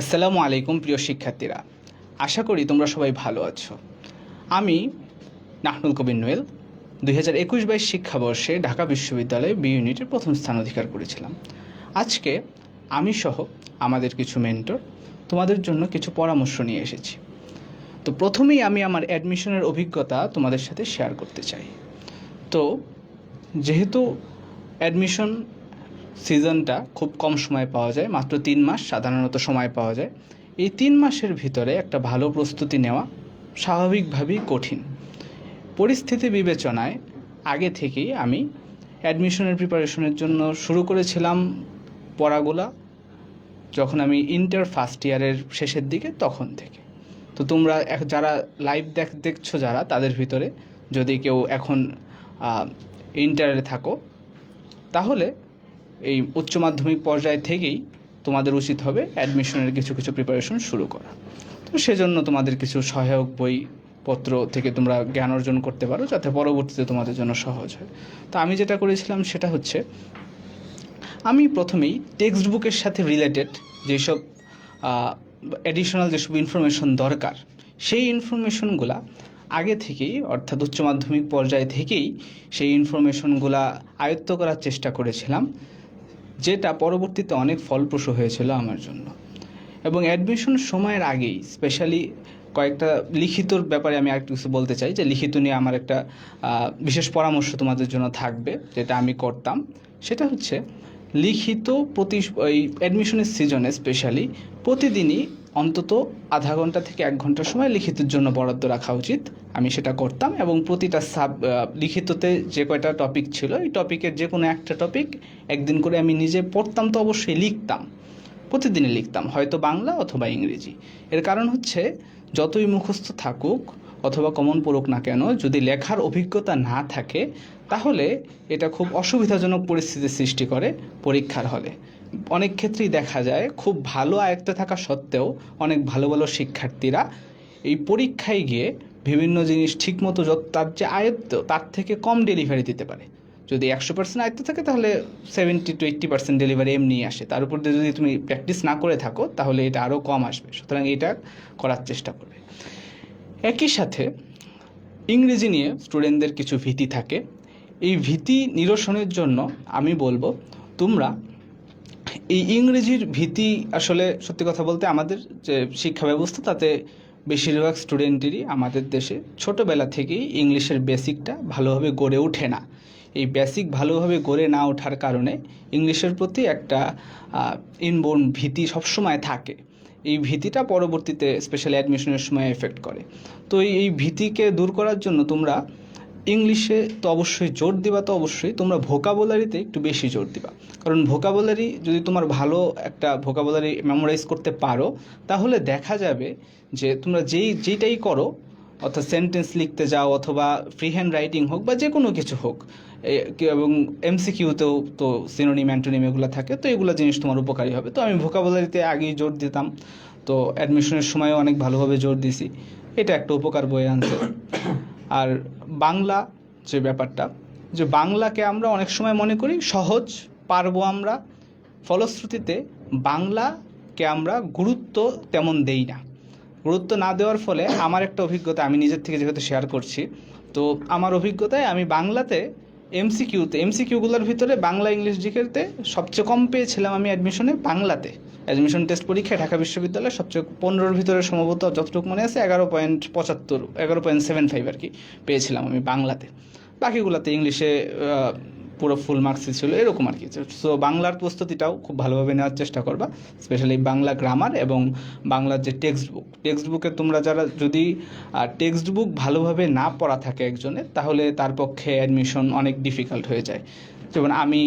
আসসালামু আলাইকুম, প্রিয় শিক্ষার্থীরা। আশা করি তোমরা সবাই ভালো আছো। আমি নাহনুল কবির নোয়েল। দুই হাজার একুশ বাইশ শিক্ষাবর্ষে ঢাকা বিশ্ববিদ্যালয়ে বি ইউনিটের প্রথম স্থান অধিকার করেছিলাম। আজকে আমি সহ আমাদের কিছু মেন্টর তোমাদের জন্য কিছু পরামর্শ নিয়ে এসেছি। তো প্রথমেই আমি আমার অ্যাডমিশনের অভিজ্ঞতা তোমাদের সাথে শেয়ার করতে চাই। তো যেহেতু অ্যাডমিশন সিজনটা খুব কম সময় পাওয়া যায়, মাত্র তিন মাস সাধারণত সময় পাওয়া যায়। এই তিন মাসের ভিতরে একটা ভালো প্রস্তুতি নেওয়া স্বাভাবিকভাবেই কঠিন। পরিস্থিতি বিবেচনায় আগে থেকেই আমি অ্যাডমিশনের প্রিপারেশনের জন্য শুরু করেছিলাম পড়াগুলা, যখন আমি ইন্টার ফার্স্ট ইয়ারের শেষের দিকে তখন থেকে। তো তোমরা যারা লাইভ দেখ, দেখছ যারা, তাদের ভিতরে যদি কেউ এখন ইন্টারে থাকো, তাহলে এই উচ্চ মাধ্যমিক পর্যায় থেকেই তোমাদের উচিত হবে অ্যাডমিশনের কিছু কিছু প্রিপারেশন শুরু করা। তো সেজন্য তোমাদের কিছু সহায়ক বই পত্র থেকে তোমরা জ্ঞান অর্জন করতে পারো, যাতে পরবর্তীতে তোমাদের জন্য সহজ হয়। তো আমি যেটা করেছিলাম সেটা হচ্ছে, আমি প্রথমেই টেক্সট বুকের সাথে রিলেটেড যেসব অ্যাডিশনাল যেসব ইনফরমেশন দরকার, সেই ইনফরমেশনগুলা আগে থেকেই, অর্থাৎ উচ্চ মাধ্যমিক পর্যায় থেকেই সেই ইনফরমেশনগুলা আয়ত্ত করার চেষ্টা করেছিলাম। যেটা পরবর্তীতে অনেক ফলপ্রসূ হয়েছিল আমার জন্য। এবং অ্যাডমিশন সময়ের আগেই স্পেশালি কয়েকটা লিখিতর ব্যাপারে আমি আরেকটু কিছু বলতে চাই, যে লিখিত নিয়ে আমার একটা বিশেষ পরামর্শ তোমাদের জন্য থাকবে, যেটা আমি করতাম। সেটা হচ্ছে লিখিত প্রতি ওই অ্যাডমিশনের সিজনে স্পেশালি প্রতিদিনই অন্তত আধা ঘণ্টা থেকে এক ঘণ্টা সময় লিখিতের জন্য বরাদ্দ রাখা উচিত। আমি সেটা করতাম এবং প্রতিটা সাব লিখিততে যে কয়টা টপিক ছিল, এই টপিকের যে কোনো একটা টপিক একদিন করে আমি নিজে পড়তাম তো অবশ্যই লিখতাম। প্রতিদিনই লিখতাম, হয়তো বাংলা অথবা ইংরেজি। এর কারণ হচ্ছে যতই মুখস্থ থাকুক অথবা কমন পড়ুক না কেন, যদি লেখার অভিজ্ঞতা না থাকে তাহলে এটা খুব অসুবিধাজনক পরিস্থিতির সৃষ্টি করে পরীক্ষার হলে। অনেক ক্ষেত্রেই দেখা যায় খুব ভালো আয়ত্তে থাকা সত্ত্বেও অনেক ভালো ভালো শিক্ষার্থীরা এই পরীক্ষায় গিয়ে বিভিন্ন জিনিস ঠিকমতো যত তার যে আয়ত্ত, তার থেকে কম ডেলিভারি দিতে পারে। যদি একশো পার্সেন্ট আয়ত্ত থাকে তাহলে seventy to eighty percent delivery এমনি আসে। তার উপর দিয়ে যদি তুমি প্র্যাকটিস না করে থাকো তাহলে এটা আরও কম আসবে। সুতরাং এটা করার চেষ্টা করবে। একই সাথে ইংরেজি নিয়ে স্টুডেন্টদের কিছু ভীতি থাকে। এই ভীতি নিরসনের জন্য আমি বলব, তোমরা এই ইংরেজির ভীতি আসলে সত্যি কথা বলতে আমাদের যে শিক্ষা ব্যবস্থা, তাতে বেশিরভাগ স্টুডেন্টেরই আমাদের দেশে ছোটোবেলা থেকেই ইংলিশের বেসিকটা ভালোভাবে গড়ে ওঠে না। এই বেসিক ভালোভাবে গড়ে না ওঠার কারণে ইংলিশের প্রতি একটা ইনবোর্ন ভীতি সবসময় থাকে। এই ভীতিটা পরবর্তীতে স্পেশাল অ্যাডমিশনের সময় এফেক্ট করে। তো এই- ভীতিকে দূর করার জন্য তোমরা ইংলিশে তো অবশ্যই জোর দিবা তো অবশ্যই, তোমরা ভোকাবুলারিতে একটু বেশি জোর দিবা। কারণ ভোকাবুলারি যদি তোমার ভালো একটা ভোকাবুলারি মেমোরাইজ করতে পারো, তাহলে দেখা যাবে যে তোমরা যেই, যেইটাই করো, অর্থাৎ সেন্টেন্স লিখতে যাও অথবা ফ্রি হ্যান্ড রাইটিং হোক বা যে কোনো কিছু হোক এবং এমসিকিউতেও তো সিনোনিম অ্যান্টোনিম এগুলো থাকে, তো এগুলো জিনিস তোমার উপকারী হবে। তো আমি ভোকাবুলারিতে আগেই জোর দিতাম, তো অ্যাডমিশনের সময়ও অনেক ভালোভাবে জোর দিছি। এটা একটা উপকার বয়ে আনছে আর বাংলা যে ব্যাপারটা, যে বাংলাকে আমরা অনেক সময় মনে করি সহজ, পারব আমরা, ফলশ্রুতিতে বাংলাকে আমরা গুরুত্ব তেমন দেই না। গুরুত্ব না দেওয়ার ফলে আমার একটা অভিজ্ঞতা আমি নিজের থেকে যেহেতু শেয়ার করছি, তো আমার অভিজ্ঞতায় আমি বাংলাতে এমসিকিউতে এমসিকিউগুলোর ভিতরে বাংলা ইংলিশ জিকেতে সবচেয়ে কম পেয়েছিলাম আমি অ্যাডমিশনে বাংলাতে। অ্যাডমিশন টেস্ট পরীক্ষায় ঢাকা বিশ্ববিদ্যালয়ে সবচেয়ে পনেরোর ভিতরে সম্ভবত যতটুকু মনে আছে এগারো পয়েন্ট পঁচাত্তর, এগারো পয়েন্ট সেভেন ফাইভ আর কি পেয়েছিলাম আমি বাংলাতে। বাকিগুলোতে ইংলিশে পুরো ফুল মার্কসই ছিল, এরকম আর কি। সো বাংলার প্রস্তুতিটাও খুব ভালোভাবে নেওয়ার চেষ্টা করবা স্পেশালি বাংলা গ্রামার এবং বাংলার যে টেক্সট বুক টেক্সট বুকে তোমরা যারা যদি টেক্সট বুক ভালোভাবে না পড়া থাকে একজনের, তাহলে তার পক্ষে অ্যাডমিশন অনেক ডিফিকাল্ট হয়ে যায়। যেমন আমি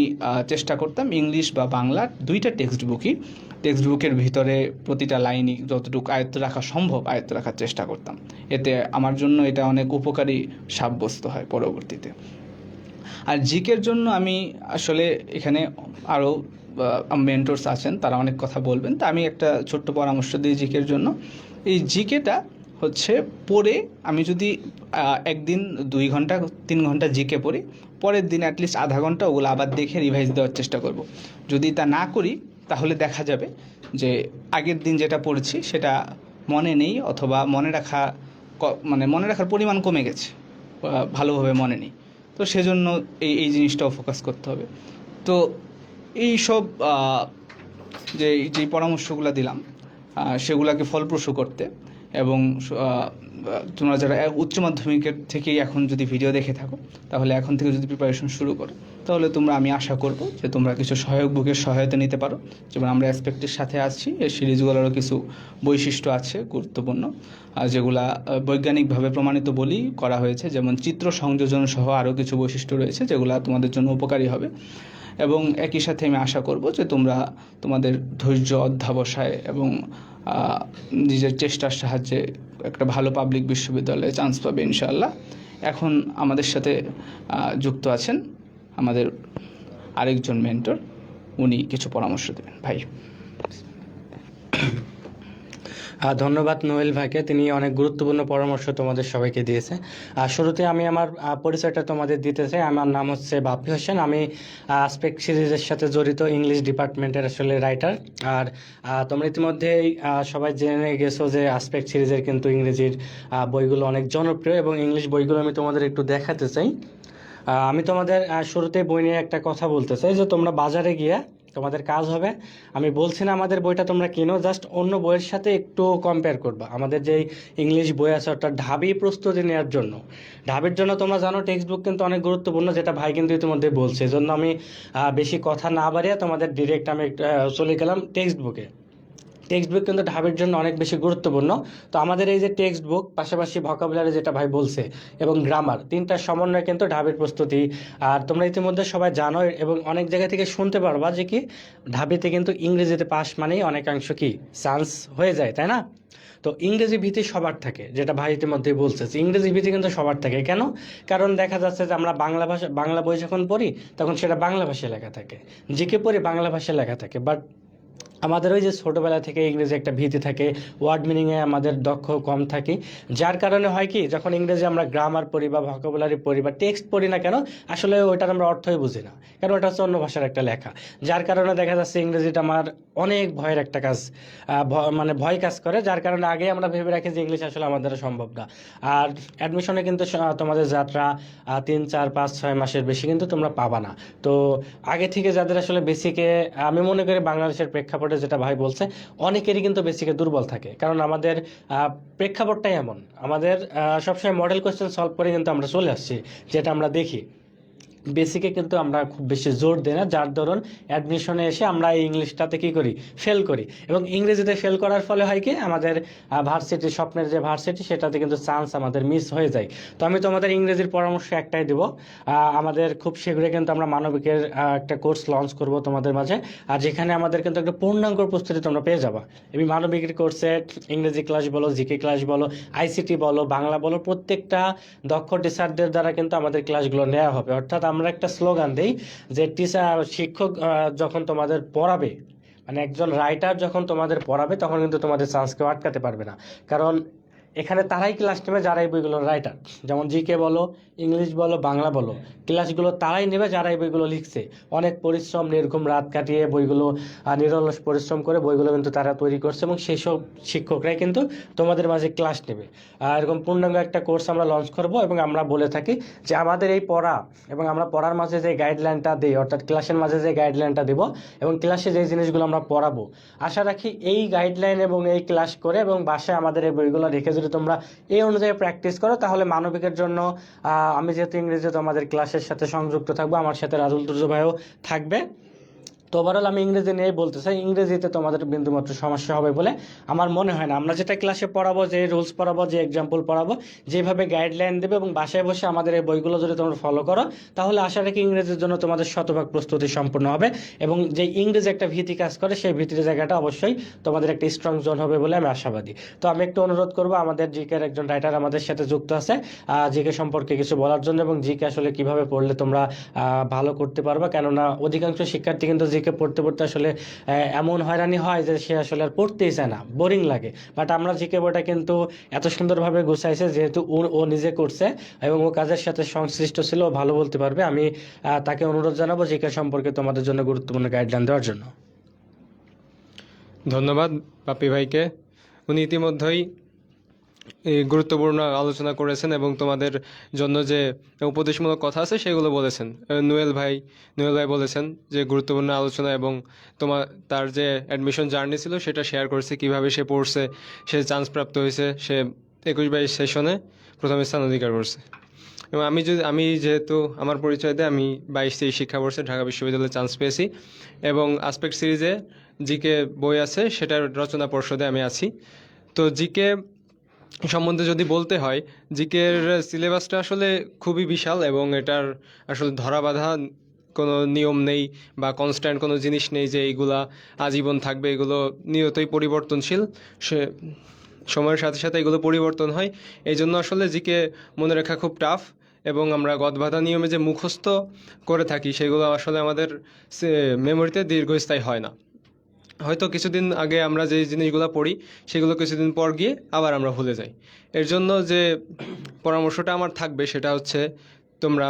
চেষ্টা করতাম ইংলিশ বা বাংলার দুইটা টেক্সট বুকই টেক্সট বুকের ভিতরে প্রতিটা লাইনই যতটুকু আয়ত্ত রাখা সম্ভব আয়ত্ত রাখার চেষ্টা করতাম। এতে আমার জন্য এটা অনেক উপকারী সাব্যস্ত হয় পরবর্তীতে। আর জিকের জন্য আমি আসলে এখানে আরও মেন্টরস আছেন, তারা অনেক কথা বলবেন। তা আমি একটা ছোট্ট পরামর্শ দিই জিকের জন্য। এই জিকেটা হচ্ছে পড়ে আমি যদি একদিন দুই ঘণ্টা, তিন ঘণ্টা জিকে পড়ি, পরের দিন অ্যাটলিস্ট আধা ঘণ্টা ওগুলো আবার দেখে রিভাইজ দেওয়ার চেষ্টা করব। যদি তা না করি, তাহলে দেখা যাবে যে আগের দিন যেটা পড়েছি সেটা মনে নেই অথবা মনে রাখা মানে মনে রাখার পরিমাণ কমে গেছে ভালোভাবে মনে নেই। তো সেজন্য এই এই জিনিসটাও ফোকাস করতে হবে। তো এই সব যে যে পরামর্শগুলো দিলাম সেগুলোকে ফলপ্রসূ করতে এবং তোমরা যারা উচ্চ মাধ্যমিকের থেকেই এখন যদি ভিডিও দেখে থাকো, তাহলে এখন থেকে যদি প্রিপারেশন শুরু করো তাহলে তোমরা, আমি আশা করব যে তোমরা কিছু সহায়ক বুকের সহায়তা নিতে পারো। যেমন আমরা অ্যাসপেক্টের সাথে আছি এই সিরিজগুলোরও কিছু বৈশিষ্ট্য আছে, গুরুত্বপূর্ণ যেগুলা বৈজ্ঞানিকভাবে প্রমাণিত বলেই করা হয়েছে। যেমন চিত্র সংযোজন সহ আরও কিছু বৈশিষ্ট্য রয়েছে, যেগুলা তোমাদের জন্য উপকারী হবে। এবং একই সাথে আমি আশা করব যে তোমরা তোমাদের ধৈর্য অধ্যাবসায় এবং নিজের চেষ্টার সাহায্যে একটা ভালো পাবলিক বিশ্ববিদ্যালয়ে চান্স পাবে, ইনশাআল্লাহ। এখন আমাদের সাথে যুক্ত আছেন আমাদের আরেকজন মেন্টর উনি কিছু পরামর্শ দেবেন। ভাই। ধন্যবাদ নোয়েল ভাইকে, তিনি অনেক গুরুত্বপূর্ণ পরামর্শ তোমাদের সবাইকে দিয়েছে। আর শুরুতে আমি আমার পরিচয়টা তোমাদের দিতে চাই। আমার নাম হচ্ছে বাপি হোসেন। আমি আসপেক্ট সিরিজের সাথে জড়িত ইংলিশ ডিপার্টমেন্টের আসলে রাইটার আর তোমরা ইতিমধ্যেই সবাই জেনে গেছো যে আসপেক্ট সিরিজের কিন্তু ইংরেজির বইগুলো অনেক জনপ্রিয় এবং ইংলিশ বইগুলো আমি তোমাদের একটু দেখাতে চাই। আমি তোমাদের শুরুতে বই নিয়ে একটা কথা বলতে চাই যে তোমরা বাজারে গিয়ে তোমাদের কাজ হবে। আমি বলছি না আমাদের বইটা তোমরা কিনো, জাস্ট অন্য বইয়ের সাথে একটু কম্পেয়ার করবা। আমাদের যেই ইংলিশ বই আছে, অর্থাৎ ঢাবি প্রস্তুতি নেওয়ার জন্য। ঢাবির জন্য তোমরা জানো টেক্সট বুক কিন্তু অনেক গুরুত্বপূর্ণ, যেটা ভাই কিন্তু ইতিমধ্যে বলছে। এই জন্য আমি বেশি কথা না বাড়িয়ে তোমাদের ডিরেক্ট আমি চলে গেলাম টেক্সট বুকে টেক্সট বুক কিন্তু ঢাবির জন্য অনেক বেশি গুরুত্বপূর্ণ। তো আমাদের এই যে টেক্সট বুক পাশাপাশি ভকাবুলারি যেটা ভাই বলছে, এবং গ্রামার তিনটার সমন্বয় কিন্তু ঢাবির প্রস্তুতি। আর তোমরা ইতিমধ্যে সবাই জানো এবং অনেক জায়গা থেকে শুনতে পারবা যে কি, ঢাবিতে কিন্তু ইংরেজিতে পাস মানেই অনেকাংশ কি চান্স হয়ে যায়, তাই না? তো ইংরেজি ভীতি সবার থাকে, যেটা ভাই ইতিমধ্যে বলছে। ইংরেজি ভীতি কিন্তু সবার থাকে। কেন? কারণ দেখা যাচ্ছে যে আমরা বাংলা ভাষা, বাংলা বই যখন পড়ি, তখন সেটা বাংলা ভাষায় লেখা থাকে। জিকে পড়ি বাংলা ভাষায় লেখা থাকে। বাট আমাদের ওই যে ছোটোবেলা থেকে ইংরেজি একটা ভীতি থাকে ওয়ার্ড মিনিংয়ে আমাদের দক্ষ কম থাকে। যার কারণে হয় কি, যখন ইংরেজি আমরা গ্রামার পড়ি বা ভকাবুলারি পড়ি বা টেক্সট পড়ি না কেন, আসলে ওইটার আমরা অর্থই বুঝি না। কারণ ওটা হচ্ছে অন্য ভাষার একটা লেখা। যার কারণে দেখা যাচ্ছে ইংরেজিটা আমার অনেক ভয়ের একটা কাজ মানে ভয় কাজ করে, যার কারণে আগে আমরা ভেবে রাখি যে ইংলিশ আসলে আমাদের সম্ভব না। আর অ্যাডমিশনে কিন্তু তোমাদের যাত্রা তিন, চার, পাঁচ, ছয় মাসের বেশি কিন্তু তোমরা পাবা না। তো আগে থেকে যাদের আসলে বেসিকে আমি মনে করি বাংলাদেশের প্রেক্ষাপটে যেটা ভাই বলছে, অনেকেরই কিন্তু বেসিকে দুর্বল থাকে। কারণ আমাদের প্রেক্ষাপটটাই এমন। আমাদের সবসময় মডেল কোয়েশ্চেন সলভ করে কিন্তু আমরা চলে আসছি, যেটা আমরা দেখি। বেসিকে কিন্তু আমরা খুব বেশি জোর দিই না। যার দরুন অ্যাডমিশনে এসে আমরা এই ইংলিশটাতে কী করি? ফেল করি। এবং ইংরেজিতে ফেল করার ফলে হয় কি? আমাদের ভার্সিটি স্বপ্নের যে ভার্সিটি সেটাতে কিন্তু চান্স আমাদের মিস হয়ে যায়। তো আমি তোমাদের ইংরেজির পরামর্শ একটাই দেবো। আমাদের খুব শীঘ্রই কিন্তু আমরা মানবিকের একটা কোর্স লঞ্চ করব তোমাদের মাঝে। আর যেখানে আমাদের কিন্তু একটা পূর্ণাঙ্গ প্রস্তুতি তোমরা পেয়ে যাবা। এই মানবিকের কোর্সে ইংরেজি ক্লাস বলো জিকে ক্লাস বলো আইসিটি বলো, বাংলা বলো, প্রত্যেকটা দক্ষ টিচারদের দ্বারা কিন্তু আমাদের ক্লাসগুলো নেওয়া হবে। অর্থাৎ আমরা একটা স্লোগান দিই যে, টিচার, শিক্ষক যখন তোমাদের পড়াবে মানে একজন রাইটার যখন তোমাদের পড়াবে, তখন কিন্তু তোমাদের চান্স কেউ আটকাতে পারবে না। কারণ এখানে তারাই ক্লাস নেবে যারা এই বইগুলোর রাইটার যেমন জিকে বলো ইংলিশ বলো, বাংলা বলো। ক্লাসগুলো তারাই নেবে যারা এই বইগুলো লিখছে। অনেক পরিশ্রম, নির্ঘুম রাত কাটিয়ে বইগুলো নিরলস পরিশ্রম করে বইগুলো কিন্তু তারা তৈরি করছে এবং সেই সব শিক্ষকরাই কিন্তু তোমাদের মাঝে ক্লাস নেবে। আর এরকম পূর্ণাঙ্গ একটা কোর্স আমরা লঞ্চ করব এবং আমরা বলে থাকি যে আমাদের এই পড়া এবং আমরা পড়ার মাঝে যে গাইডলাইনটা দিই, অর্থাৎ ক্লাসের মাঝে যে গাইডলাইনটা দেবো এবং ক্লাসে যে জিনিসগুলো আমরা পড়াবো, আশা রাখি এই গাইডলাইন এবং এই ক্লাস করে এবং বাসায় আমাদের এই বইগুলো রেখে যদি তোমরা এই অনুযায়ী প্র্যাকটিস করো, তাহলে মানবিকের জন্য আমি যেহেতু ইংরেজি তোমাদের ক্লাসের সাথে সংযুক্ত থাকব, আমার সাথে রাজুল তুর্য ভাইও থাকবে। তো ওভারঅল আমি ইংরেজি নিয়ে বলতে চাই, ইংরেজিতে তোমাদের বিন্দুমাত্র সমস্যা হবে বলে আমার মনে হয় না। আমরা যেটা ক্লাসে পড়াবো, যে রুলস পড়াবো, যে এক্সাম্পল পড়াবো, যেভাবে গাইডলাইন দেবে এবং বাসায় বসে আমাদের এই বইগুলো যদি তোমরা ফলো করো, তাহলে আশা রাখি ইংরেজির জন্য তোমাদের শতভাগ প্রস্তুতি সম্পূর্ণ হবে এবং যে ইংরেজি একটা ভীতি কাজ করে, সেই ভীতির জায়গাটা অবশ্যই তোমাদের একটা স্ট্রং জোন হবে বলে আমি আশাবাদী। তো আমি একটু অনুরোধ করব, আমাদের জিকের একজন রাইটার আমাদের সাথে যুক্ত আছে। জিকে সম্পর্কে কিছু বলার জন্য এবং জিকে আসলে কীভাবে পড়লে তোমরা ভালো করতে পারবা, কেননা অধিকাংশ শিক্ষার্থী কিন্তু জিকে পড়তে পড়তে আসলে এমন হয়রানি হয় যে সে আসলে আর পড়তেই চায় না বোরিং লাগে। বাট আমরা জিকে বইটা কিন্তু এত সুন্দরভাবে গুছাইছে, যেহেতু ও- নিজে করছে এবং ও কাজের সাথে সংশ্লিষ্ট ছিল ভালো বলতে পারবে। আমি তাকে অনুরোধ জানাব জিকে সম্পর্কে তোমাদের জন্য গুরুত্বপূর্ণ গাইডলাইন দেওয়ার জন্য। ধন্যবাদ বাপ্পি ভাইকে। উনি ইতিমধ্যেই এই গুরুত্বপূর্ণ আলোচনা করেছেন এবং তোমাদের জন্য যে উপদেশমূলক কথা আছে সেগুলো বলেছেন। নুয়েল ভাই নুয়েল ভাই বলেছেন যে গুরুত্বপূর্ণ আলোচনা এবং তোমার তার যে অ্যাডমিশন জার্নি ছিল সেটা শেয়ার করেছে, কীভাবে সে পড়ছে, সে চান্স প্রাপ্ত হয়েছে, সে একুশ বাইশ সেশনে প্রথম স্থান অধিকার করছে। এবং আমি যদি, আমি যেহেতু আমার পরিচয় দিয়ে, আমি বাইশ তেইশ শিক্ষাবর্ষে ঢাকা বিশ্ববিদ্যালয়ে চান্স পেয়েছি এবং আসপেক্ট সিরিজে জিকে বই আছে, সেটার রচনা পর্ষদে আমি আছি। তো জিকে সম্বন্ধে যদি বলতে হয়, জিকের সিলেবাসটা আসলে খুবই বিশাল এবং এটার আসলে ধরা বাঁধা কোনো নিয়ম নেই বা কনস্ট্যান্ট কোনো জিনিস নেই যে এইগুলা আজীবন থাকবে, এগুলো নিয়তই পরিবর্তনশীল। সে সময়ের সাথে সাথে এগুলো পরিবর্তন হয়। এই জন্য আসলে জিকে মনে রাখা খুব টাফ এবং আমরা গদবাধা নিয়মে যে মুখস্থ করে থাকি, সেগুলো আসলে আমাদের মেমোরিতে দীর্ঘস্থায়ী হয় না। হয়তো কিছুদিন আগে আমরা যে জিনিসগুলো পড়ি, সেগুলো কিছুদিন পর গিয়ে আবার আমরা ভুলে যাই। এর জন্য যে পরামর্শটা আমার থাকবে সেটা হচ্ছে তোমরা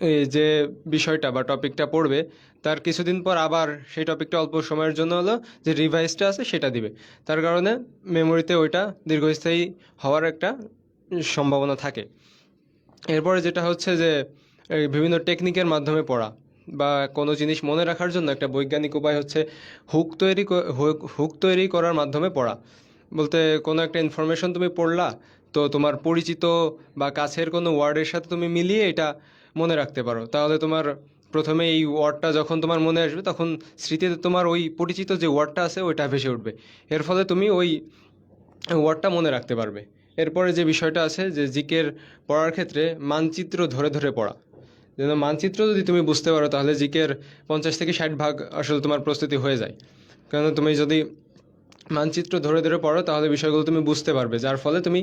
এই যে বিষয়টা বা টপিকটা পড়বে, তার কিছুদিন পর আবার সেই টপিকটা অল্প সময়ের জন্য হলো যে রিভাইসটা আছে সেটা দিবে। তার কারণে মেমোরিতে ওইটা দীর্ঘস্থায়ী হওয়ার একটা সম্ভাবনা থাকে। এরপরে যেটা হচ্ছে যে বিভিন্ন টেকনিকের মাধ্যমে পড়া। বা কোনো জিনিস মনে রাখার জন্য একটা বৈজ্ঞানিক উপায় হচ্ছে হুক তৈরি হুক তৈরি করার মাধ্যমে পড়া। বলতে কোনো একটা ইনফরমেশন তুমি পড়লা, তো তোমার পরিচিত বা কাছের কোনো ওয়ার্ডের সাথে তুমি মিলিয়ে এটা মনে রাখতে পারো। তাহলে তোমার প্রথমে এই ওয়ার্ডটা যখন তোমার মনে আসবে, তখন স্মৃতিতে তোমার ওই পরিচিত যে ওয়ার্ডটা আছে, ওইটা ভেসে উঠবে। এর ফলে তুমি ওই ওয়ার্ডটা মনে রাখতে পারবে। এরপরে যে বিষয়টা আছে, যে জিকের পড়ার ক্ষেত্রে মানচিত্র ধরে ধরে পড়া। যেন মানচিত্র যদি তুমি বুঝতে পারো, তাহলে জিকের পঞ্চাশ থেকে ষাট ভাগ আসলে তোমার প্রস্তুতি হয়ে যায়। কারণ তুমি যদি মানচিত্র ধরে ধরে পড়ো, তাহলে বিষয়গুলো তুমি বুঝতে পারবে, যার ফলে তুমি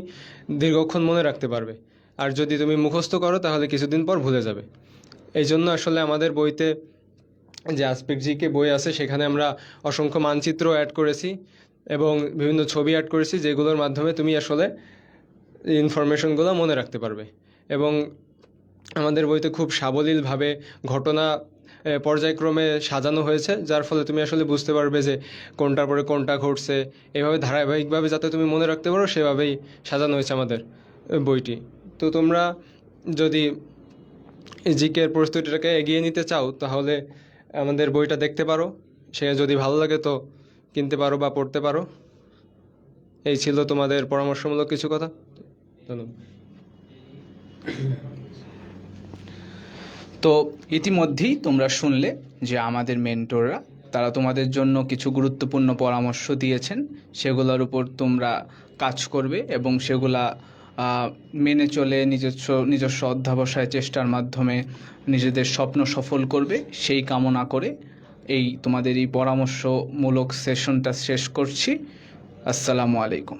দীর্ঘক্ষণ মনে রাখতে পারবে। আর যদি তুমি মুখস্থ করো, তাহলে কিছুদিন পর ভুলে যাবে। এই জন্য আসলে আমাদের বইতে যে আসপেক্ট জিকে বই আছে, সেখানে আমরা অসংখ্য মানচিত্র অ্যাড করেছি এবং বিভিন্ন ছবি অ্যাড করেছি, যেগুলোর মাধ্যমে তুমি আসলে ইনফরমেশনগুলো মনে রাখতে পারবে। এবং আমাদের বইতে খুব সাবলীলভাবে ঘটনা পর্যায়ক্রমে সাজানো হয়েছে, যার ফলে তুমি আসলে বুঝতে পারবে যে কোনটার পরে কোনটা ঘটছে। এভাবে ধারাবাহিকভাবে যাতে তুমি মনে রাখতে পারো, সেভাবেই সাজানো হয়েছে আমাদের বইটি। তো তোমরা যদি জিকের প্রস্তুতিটাকে এগিয়ে নিতে চাও, তাহলে আমাদের বইটা দেখতে পারো। সে যদি ভালো লাগে তো কিনতে পারো বা পড়তে পারো। এই ছিল তোমাদের পরামর্শমূলক কিছু কথা। ধন্যবাদ। তো ইতিমধ্যেই তোমরা শুনলে যে আমাদের মেন্টররা, তারা তোমাদের জন্য কিছু গুরুত্বপূর্ণ পরামর্শ দিয়েছেন। সেগুলোর উপর তোমরা কাজ করবে এবং সেগুলা মেনে চলে নিজস্ব নিজস্ব অধ্যাবসায় চেষ্টার মাধ্যমে নিজেদের স্বপ্ন সফল করবে। সেই কামনা করে এই তোমাদের এই পরামর্শমূলক সেশনটা শেষ করছি। আসসালামু আলাইকুম।